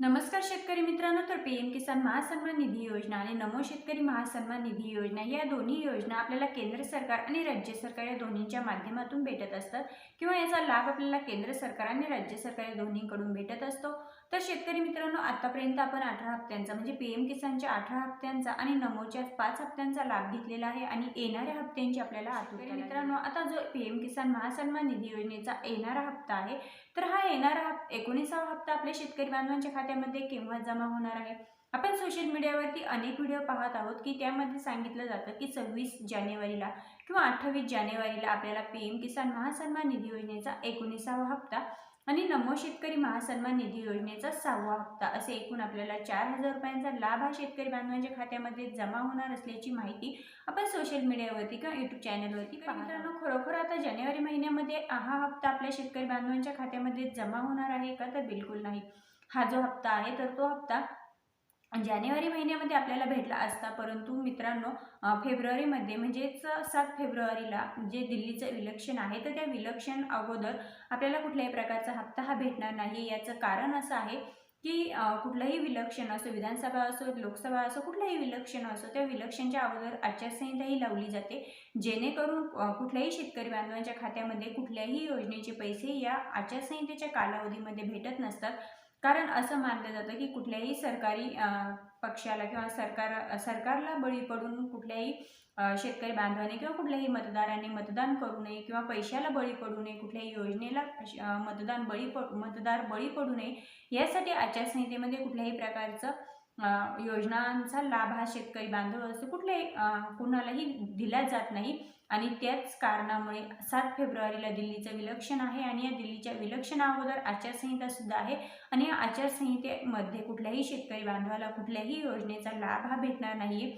नमस्कार शेतकरी मित्रांनो तर पी एम किसान महासन्मान निधी योजना आणि नमो शेतकरी महासन्मान निधी योजना या दोन्ही योजना आपल्याला केंद्र सरकार आणि राज्य सरकार या दोन्हींच्या माध्यमातून भेटत असतात किंवा याचा लाभ आपल्याला केंद्र सरकार आणि राज्य सरकार या दोन्हीकडून भेटत असतो. तर शेतकरी मित्रांनो आतापर्यंत आपण अठरा हप्त्यांचा म्हणजे पी एम किसानच्या अठरा हप्त्यांचा आणि नमोच्या पाच हप्त्यांचा लाभ घेतलेला आहे आणि येणाऱ्या हप्त्यांची आपल्याला आतुरता मित्रांनो आता जो पी एम किसान महासन्मान निधी योजनेचा येणारा हप्ता आहे तर हा येणारा हप एकोणीसावा हप्ता आपल्या शेतकरी बांधवांच्या खात्यामध्ये केव्हा जमा होणार आहे? आपण सोशल मीडियावरती अनेक व्हिडिओ पाहत आहोत की त्यामध्ये सांगितलं जातं की सव्वीस जानेवारीला किंवा अठ्ठावीस जानेवारीला आपल्याला पी एम किसान महासन्मान निधी योजनेचा एकोणीसावा हप्ता नमो शेतकरी महासन्मान निधी योजनेचा सहावा हप्ता. असे एकूण आपल्याला चार हजार रुपयांचा लाभ हा शेतकरी बांधवांच्या खात्यामध्ये जमा होणार असल्याची माहिती आपण सोशल मीडियावरती किंवा यूट्यूब चॅनलवरती. मित्रांनो खरोखर आता जानेवारी महिन्यामध्ये हा हप्ता आपल्या शेतकरी बांधवांच्या खात्यामध्ये जमा होणार आहे का? तर बिलकुल नाही. हा जो हप्ता आहे तर तो हप्ता जानेवारी महिन्यामध्ये आपल्याला भेटला असता परंतु मित्रांनो फेब्रुवारीमध्ये म्हणजेच सात फेब्रुवारीला जे दिल्लीचं विलक्षण आहे तर त्या विलक्षण अगोदर आपल्याला कुठल्याही प्रकारचा हप्ता हा भेटणार नाही. याचं कारण असं आहे की कुठलंही विलक्षण असो विधानसभा असो लोकसभा असो कुठलंही विलक्षण असो त्या विलक्षणच्या अगोदर आचारसंहिताही लावली जाते. जेणेकरून कुठल्याही शेतकरी बांधवांच्या खात्यामध्ये कुठल्याही योजनेचे पैसे या आचारसंहितेच्या कालावधीमध्ये भेटत नसतात. कारण असं मानलं जातं की कुठल्याही सरकारी पक्षाला किंवा सरकार सरकारला बळी पडून कुठल्याही शेतकरी बांधवाने किंवा कुठल्याही मतदाराने मतदान करू नये किंवा पैशाला बळी पडू नये कुठल्याही योजनेला मतदान बळी पड मतदार बळी पडू नये यासाठी आचारसंहितेमध्ये कुठल्याही प्रकारचं योजनांचा लाभ हा शेतकरी बांधव असतो कुठल्याही कुणालाही दिला जात नाही. आणि त्याच कारणामुळे सात फेब्रुवारीला दिल्लीचं विलक्षण आहे आणि या दिल्लीच्या विलक्षणा अगोदर आचारसंहिता सुद्धा आहे. आणि या आचारसंहितेमध्ये कुठल्याही शेतकरी बांधवाला कुठल्याही योजनेचा लाभ हा भेटणार नाही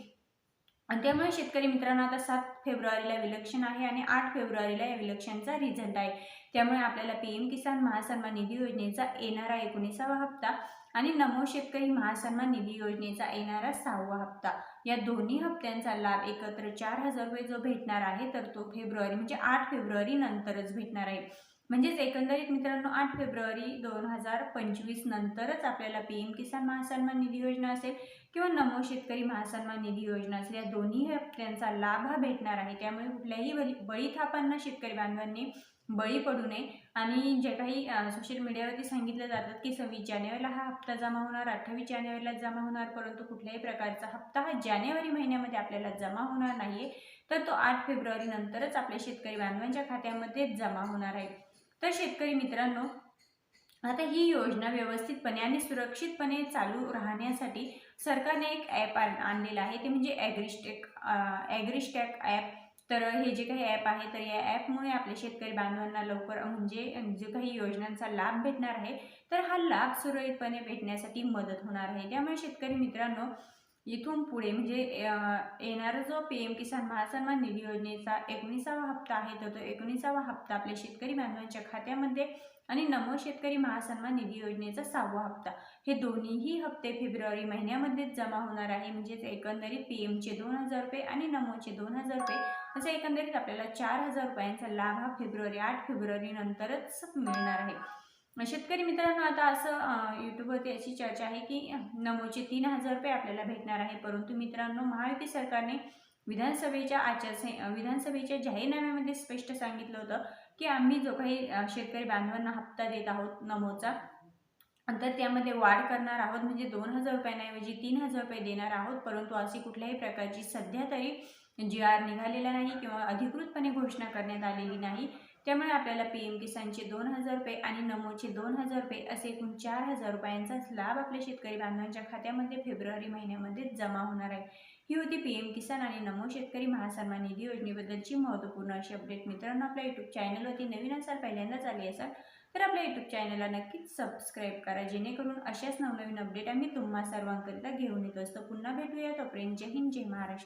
आणि त्यामुळे शेतकरी मित्रांनो आता सात फेब्रुवारीला विलक्षण आहे आणि आठ फेब्रुवारीला या विलक्षणचा रिझल्ट आहे. त्यामुळे आपल्याला पी एम किसान महासन्मान निधी योजनेचा येणारा एकोणीसावा हप्ता आणि नमो शेतकरी महासन्मान निधी योजनेचा येणारा सहावा हप्ता. या दोन्ही हप्त्यांचा लाभ एकत्र चार हजार रुपये जो भेटणार आहे तर तो फेब्रुवारी म्हणजे आठ फेब्रुवारी नंतरच भेटणार आहे. म्हणजेच एकंदरीत मित्रांनो आठ फेब्रुवारी दोन हजार पंचवीस नंतरच आपल्याला पी एम किसान महासन्मान निधी योजना असेल किंवा नमो शेतकरी महासन्मान निधी योजना असेल या दोन्ही हप्त्यांचा लाभ हा भेटणार आहे. त्यामुळे कुठल्याही बळी बळी थापांना शेतकरी बांधवांनी बळी पडू नये. आणि जे काही सोशल मीडियावरती सांगितलं जातात की सव्वीस जानेवारीला हा हप्ता जमा होणार अठ्ठावीस जानेवारीला जमा होणार परंतु कुठल्याही प्रकारचा हप्ता हा जानेवारी महिन्यामध्ये आपल्याला जमा होणार नाही तर तो आठ फेब्रुवारी नंतरच आपल्या शेतकरी बांधवांच्या खात्यामध्ये जमा होणार आहे. तर शेतकरी मित्रांनो आता ही योजना व्यवस्थितपणे आणि सुरक्षितपणे चालू राहण्यासाठी सरकारने एक ॲप आणलेलं आहे. ते म्हणजे ॲग्रिस्टेक ॲग्रिस्टॅक ॲप तर हे जे काही ॲप आहे तर या ॲपमुळे आपल्या शेतकरी बांधवांना लवकर म्हणजे जो काही योजनांचा लाभ भेटणार आहे तर हा लाभ सुरळीतपणे भेटण्यासाठी मदत होणार आहे. त्यामुळे शेतकरी मित्रांनो इथून पुढे म्हणजे येणारा जो पी एम किसान महासन्मान निधी योजनेचा एकोणीसावा हप्ता आहे तर तो एकोणीसावा हप्ता आपल्या शेतकरी बांधवांच्या खात्यामध्ये आणि नमो शेतकरी महासन्मान निधी योजनेचा सहावा हप्ता. हे दोन्हीही हप्ते फेब्रुवारी महिन्यामध्येच जमा होणार आहे म्हणजेच एकंदरीत पी एमचे दोन हजार रुपये आणि नमोचे दोन हजार रुपये. असं एकंदरीत आपल्याला चार हजार रुपयांचा लाभ हा फेब्रुवारी आठ फेब्रुवारी नंतरच मिळणार आहे. शेतकरी मित्रांनो आता असं यूट्यूबवरती अशी चर्चा आहे की नमोचे तीन हजार रुपये आपल्याला भेटणार आहे परंतु मित्रांनो महायुती सरकारने विधानसभेच्या आचारसंहि विधानसभेच्या जाहीरनाम्यामध्ये स्पष्ट सांगितलं होतं की आम्ही जो काही शेतकरी बांधवांना हप्ता देत आहोत नमोचा तर त्यामध्ये वाढ करणार आहोत. म्हणजे दोन हजार रुपयांऐवजी तीन हजार रुपये देणार आहोत. परंतु अशी कुठल्याही प्रकारची सध्या तरी जी आर निघालेला नाही किंवा अधिकृतपणे घोषणा करण्यात आलेली नाही. त्यामुळे आपल्याला पी एम किसानचे दोन हजार रुपये आणि नमोचे दोन हजार रुपये असे एकूण चार हजार रुपयांचा लाभ आपल्या शेतकरी बांधवांच्या खात्यामध्ये फेब्रुवारी महिन्यामध्ये जमा होणार आहे. ही होती पी एम किसान आणि नमो शेतकरी महासन्मान निधी योजनेबद्दलची महत्त्वपूर्ण अशी अपडेट मित्रांनो आपल्या यूट्यूब चॅनलवरती नवीन असाल पहिल्यांदाच आली असाल तर आपल्या यूट्यूब चॅनलला नक्कीच सबस्क्राईब करा जेणेकरून अशाच नवनवीन अपडेट आम्ही तुम्हा सर्वांकरिता घेऊन येत असतो. पुन्हा भेटूया तोपर्यंत जय हिंद जय महाराष्ट्र.